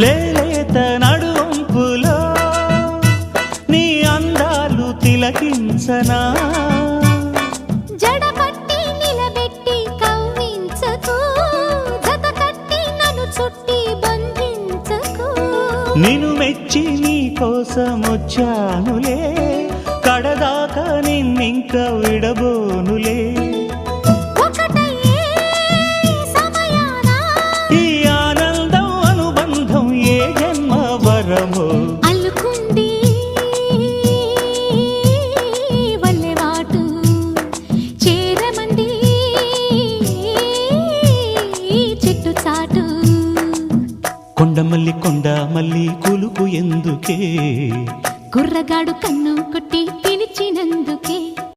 లేలేత నడుంపులో నీ అందాలు తిలకించనా? నిను చుట్టి బంధించకు. మెచ్చి నీ కోసం వచ్చానులే కడదాకా నిన్నింక విడబోనులే. వరమో అల్లుకుంది వల్లెవాటు చేరమంది చెట్టు చాటు. కొండ మల్లి కొండ మల్లి కులుకు ఎందుకే? కుర్రగాడు కన్ను కొట్టి పిలిచినందుకే